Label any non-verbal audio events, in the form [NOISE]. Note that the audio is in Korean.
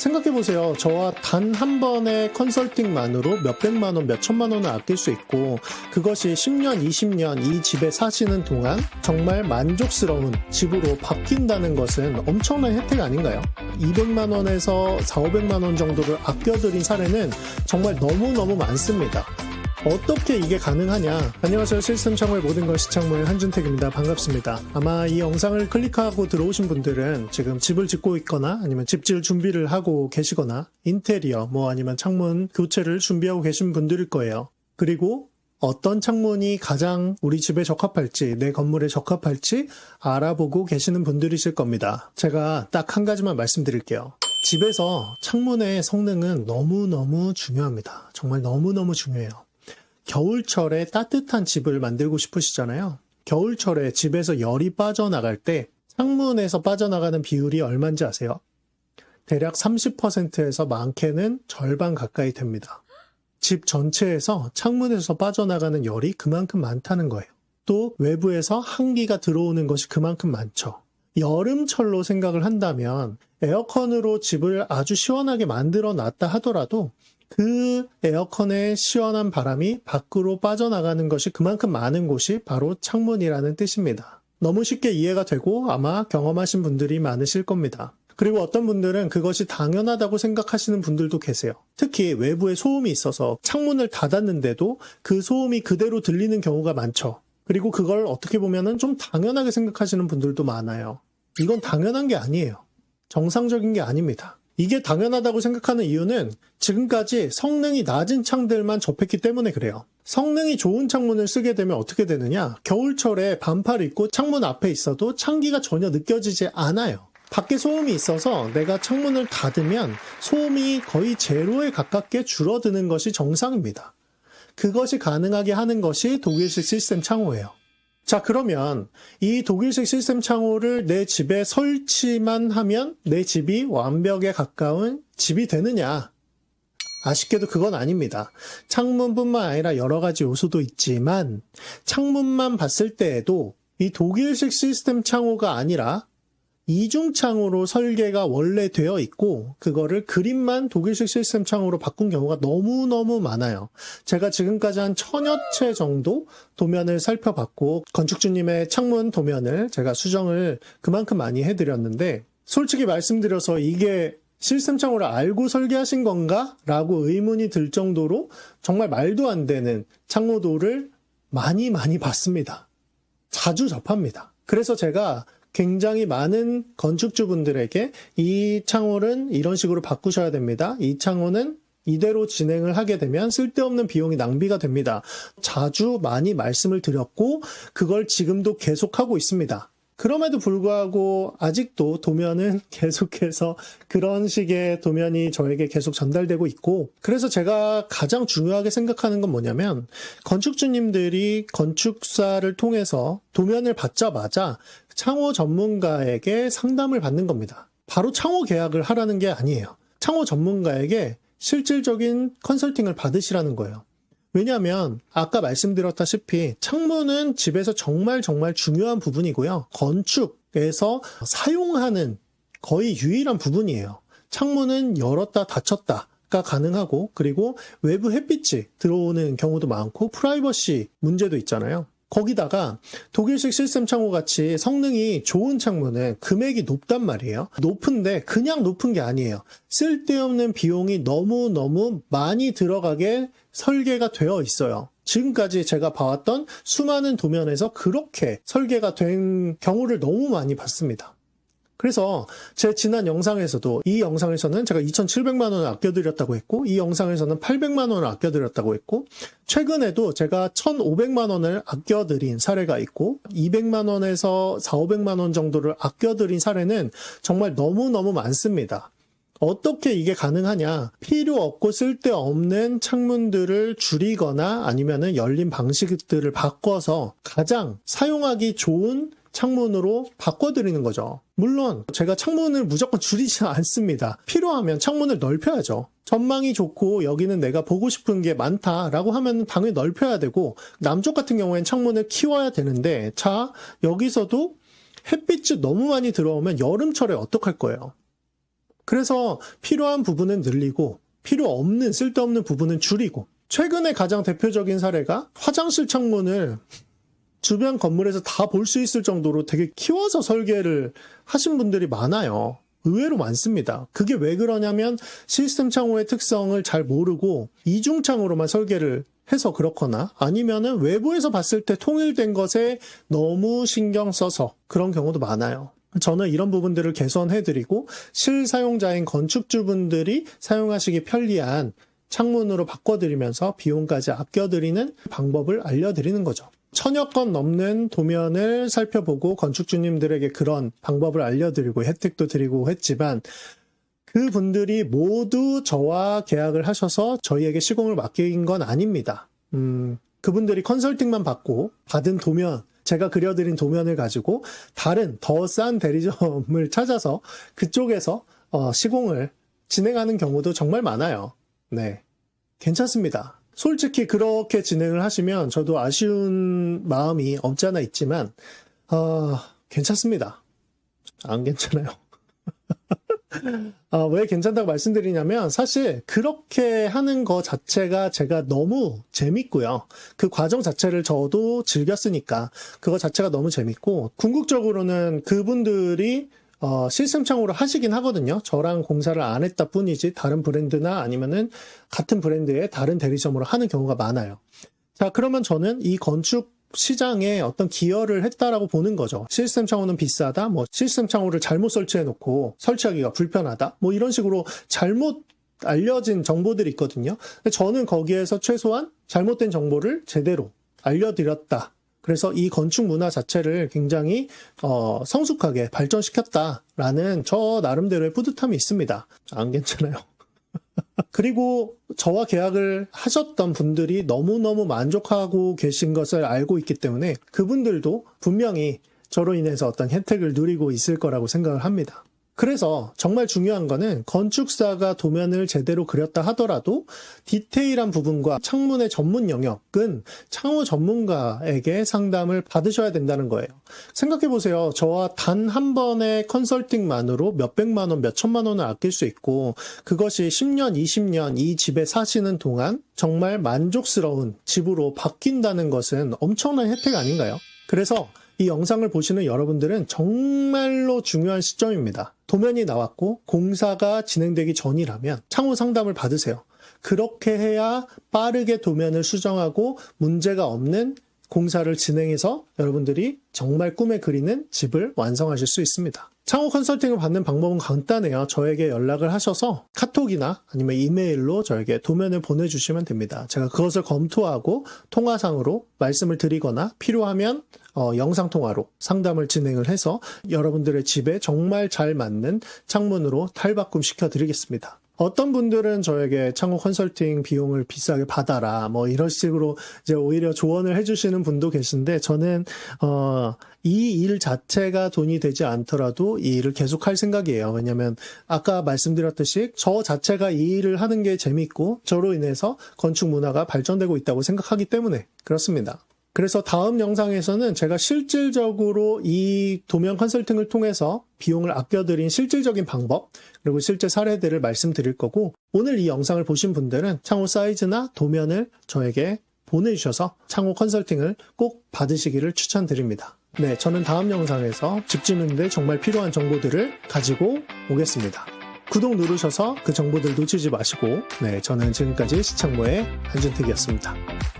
생각해보세요. 저와 단 한 번의 컨설팅만으로 몇백만 원, 몇천만 원을 아낄 수 있고, 그것이 10년, 20년 이 집에 사시는 동안 정말 만족스러운 집으로 바뀐다는 것은 엄청난 혜택 아닌가요? 200만 원에서 4, 500만 원 정도를 아껴드린 사례는 정말 너무너무 많습니다. 어떻게 이게 가능하냐? 안녕하세요. 시스템 창고의 모든 것 시창모의 한준택입니다. 반갑습니다. 아마 이 영상을 클릭하고 들어오신 분들은 지금 집을 짓고 있거나 아니면 집질 준비를 하고 계시거나 인테리어 뭐 아니면 창문 교체를 준비하고 계신 분들일 거예요. 그리고 어떤 창문이 가장 우리 집에 적합할지, 내 건물에 적합할지 알아보고 계시는 분들이실 겁니다. 제가 딱 한 가지만 말씀드릴게요. 집에서 창문의 성능은 너무너무 중요합니다. 정말 너무너무 중요해요. 겨울철에 따뜻한 집을 만들고 싶으시잖아요. 겨울철에 집에서 열이 빠져나갈 때 창문에서 빠져나가는 비율이 얼마인지 아세요? 대략 30%에서 많게는 절반 가까이 됩니다. 집 전체에서 창문에서 빠져나가는 열이 그만큼 많다는 거예요. 또 외부에서 한기가 들어오는 것이 그만큼 많죠. 여름철로 생각을 한다면 에어컨으로 집을 아주 시원하게 만들어 놨다 하더라도 그 에어컨의 시원한 바람이 밖으로 빠져나가는 것이 그만큼 많은 곳이 바로 창문이라는 뜻입니다. 너무 쉽게 이해가 되고 아마 경험하신 분들이 많으실 겁니다. 그리고 어떤 분들은 그것이 당연하다고 생각하시는 분들도 계세요. 특히 외부에 소음이 있어서 창문을 닫았는데도 그 소음이 그대로 들리는 경우가 많죠. 그리고 그걸 어떻게 보면은 좀 당연하게 생각하시는 분들도 많아요. 이건 당연한 게 아니에요. 정상적인 게 아닙니다. 이게 당연하다고 생각하는 이유는 지금까지 성능이 낮은 창들만 접했기 때문에 그래요. 성능이 좋은 창문을 쓰게 되면 어떻게 되느냐? 겨울철에 반팔 입고 창문 앞에 있어도 창기가 전혀 느껴지지 않아요. 밖에 소음이 있어서 내가 창문을 닫으면 소음이 거의 제로에 가깝게 줄어드는 것이 정상입니다. 그것이 가능하게 하는 것이 독일식 시스템 창호예요. 자, 그러면 이 독일식 시스템 창호를 내 집에 설치만 하면 내 집이 완벽에 가까운 집이 되느냐? 아쉽게도 그건 아닙니다. 창문뿐만 아니라 여러 가지 요소도 있지만 창문만 봤을 때에도 이 독일식 시스템 창호가 아니라 이중창으로 설계가 원래 되어 있고 그거를 그림만 독일식 시스템 창으로 바꾼 경우가 너무너무 많아요. 제가 지금까지 한 천여 채 정도 도면을 살펴봤고 건축주님의 창문 도면을 제가 수정을 그만큼 많이 해드렸는데 솔직히 말씀드려서 이게 시스템 창호를 알고 설계하신 건가? 라고 의문이 들 정도로 정말 말도 안 되는 창호도를 많이 많이 봤습니다. 자주 접합니다. 그래서 제가 굉장히 많은 건축주분들에게 이 창호는 이런 식으로 바꾸셔야 됩니다. 이 창호는 이대로 진행을 하게 되면 쓸데없는 비용이 낭비가 됩니다. 자주 많이 말씀을 드렸고 그걸 지금도 계속하고 있습니다. 그럼에도 불구하고 아직도 도면은 [LAUGHS] 계속해서 그런 식의 도면이 저에게 계속 전달되고 있고 그래서 제가 가장 중요하게 생각하는 건 뭐냐면 건축주님들이 건축사를 통해서 도면을 받자마자 창호 전문가에게 상담을 받는 겁니다. 바로 창호 계약을 하라는 게 아니에요. 창호 전문가에게 실질적인 컨설팅을 받으시라는 거예요. 왜냐하면 아까 말씀드렸다시피 창문은 집에서 정말 정말 중요한 부분이고요. 건축에서 사용하는 거의 유일한 부분이에요. 창문은 열었다 닫혔다. 가 가능하고 그리고 외부 햇빛이 들어오는 경우도 많고 프라이버시 문제도 있잖아요. 거기다가 독일식 시스템 창호 같이 성능이 좋은 창문은 금액이 높단 말이에요. 높은데 그냥 높은 게 아니에요. 쓸데없는 비용이 너무너무 많이 들어가게 설계가 되어 있어요. 지금까지 제가 봐왔던 수많은 도면에서 그렇게 설계가 된 경우를 너무 많이 봤습니다. 그래서 제 지난 영상에서도 이 영상에서는 제가 2,700만 원을 아껴드렸다고 했고 이 영상에서는 800만 원을 아껴드렸다고 했고 최근에도 제가 1,500만 원을 아껴드린 사례가 있고 200만 원에서 4, 500만 원 정도를 아껴드린 사례는 정말 너무너무 많습니다. 어떻게 이게 가능하냐? 필요 없고 쓸데없는 창문들을 줄이거나 아니면은 열린 방식들을 바꿔서 가장 사용하기 좋은 창문으로 바꿔드리는 거죠. 물론 제가 창문을 무조건 줄이지 [LAUGHS] 않습니다. 필요하면 창문을 넓혀야죠. 전망이 좋고 여기는 내가 보고 싶은 게 많다라고 하면 당연히 넓혀야 되고 남쪽 같은 경우에는 창문을 키워야 되는데 자 여기서도 햇빛이 너무 많이 들어오면 여름철에 어떡할 거예요? 그래서 필요한 부분은 늘리고 필요 없는 쓸데없는 부분은 줄이고 최근에 가장 대표적인 사례가 화장실 창문을 주변 건물에서 다 볼 수 있을 정도로 되게 키워서 설계를 하신 분들이 많아요. 의외로 많습니다. 그게 왜 그러냐면 시스템 창호의 특성을 잘 모르고 이중창으로만 설계를 해서 그렇거나 아니면은 외부에서 봤을 때 통일된 것에 너무 신경 써서 그런 경우도 많아요. 저는 이런 부분들을 개선해드리고 실사용자인 건축주분들이 사용하시기 편리한 창문으로 바꿔드리면서 비용까지 아껴드리는 방법을 알려드리는 거죠. 천여 건 넘는 도면을 살펴보고 건축주님들에게 그런 방법을 알려드리고 혜택도 드리고 했지만 그 분들이 모두 저와 계약을 하셔서 저희에게 시공을 맡긴 건 아닙니다. 음, 그분들이 컨설팅만 받고 받은 도면, 제가 그려드린 도면을 가지고 다른 더 싼 대리점을 [LAUGHS] 찾아서 그쪽에서 어, 시공을 진행하는 경우도 정말 많아요. 네. 괜찮습니다. 솔직히 그렇게 진행을 하시면 저도 아쉬운 마음이 없지 않아 있지만, 어, 괜찮습니다. 안 괜찮아요. [LAUGHS] 아, 왜 괜찮다고 말씀드리냐면 사실 그렇게 하는 거 자체가 제가 너무 재밌고요. 그 과정 자체를 저도 즐겼으니까 그거 자체가 너무 재밌고 궁극적으로는 그분들이 어, 시스템 창호를 하시긴 하거든요. 저랑 공사를 안 했다 뿐이지 다른 브랜드나 아니면은 같은 브랜드의 다른 대리점으로 하는 경우가 많아요. 자, 그러면 저는 이 건축 시장에 어떤 기여를 했다라고 보는 거죠. 시스템 창호는 비싸다, 뭐 시스템 창호를 잘못 설치해 놓고 설치하기가 불편하다, 뭐 이런 식으로 잘못 알려진 정보들이 있거든요. 저는 거기에서 최소한 잘못된 정보를 제대로 알려드렸다. 그래서 이 건축 문화 자체를 굉장히 어, 성숙하게 발전시켰다라는 저 나름대로의 뿌듯함이 있습니다. 안 괜찮아요. [LAUGHS] 그리고 저와 계약을 하셨던 분들이 너무너무 만족하고 계신 것을 알고 있기 때문에 그분들도 분명히 저로 인해서 어떤 혜택을 누리고 있을 거라고 생각을 합니다. 그래서 정말 중요한 거는 건축사가 도면을 제대로 그렸다 하더라도 디테일한 부분과 창문의 전문 영역은 창호 전문가에게 상담을 받으셔야 된다는 거예요. 생각해 보세요. 저와 단 한 번의 컨설팅만으로 몇백만 원, 몇천만 원을 아낄 수 있고 그것이 10년, 20년 이 집에 사시는 동안 정말 만족스러운 집으로 바뀐다는 것은 엄청난 혜택 아닌가요? 그래서 이 영상을 보시는 여러분들은 정말로 중요한 시점입니다. 도면이 나왔고 공사가 진행되기 전이라면 창호 상담을 받으세요. 그렇게 해야 빠르게 도면을 수정하고 문제가 없는 공사를 진행해서 여러분들이 정말 꿈에 그리는 집을 완성하실 수 있습니다. 창호 컨설팅을 받는 방법은 간단해요. 저에게 연락을 하셔서 카톡이나 아니면 이메일로 저에게 도면을 보내주시면 됩니다. 제가 그것을 검토하고 통화상으로 말씀을 드리거나 필요하면 어, 영상통화로 상담을 진행을 해서 여러분들의 집에 정말 잘 맞는 창문으로 탈바꿈 시켜드리겠습니다. 어떤 분들은 저에게 창호 컨설팅 비용을 비싸게 받아라 뭐 이런 식으로 이제 오히려 조언을 해주시는 분도 계신데 저는 어, 이 일 자체가 돈이 되지 않더라도 이 일을 계속 할 생각이에요. 왜냐면 아까 말씀드렸듯이 저 자체가 이 일을 하는 게 재밌고 저로 인해서 건축 문화가 발전되고 있다고 생각하기 때문에 그렇습니다. 그래서 다음 영상에서는 제가 실질적으로 이 도면 컨설팅을 통해서 비용을 아껴드린 실질적인 방법, 그리고 실제 사례들을 말씀드릴 거고, 오늘 이 영상을 보신 분들은 창호 사이즈나 도면을 저에게 보내주셔서 창호 컨설팅을 꼭 받으시기를 추천드립니다. 네, 저는 다음 영상에서 집 짓는데 정말 필요한 정보들을 가지고 오겠습니다. 구독 누르셔서 그 정보들 놓치지 마시고, 네, 저는 지금까지 시창모의 한준택이었습니다.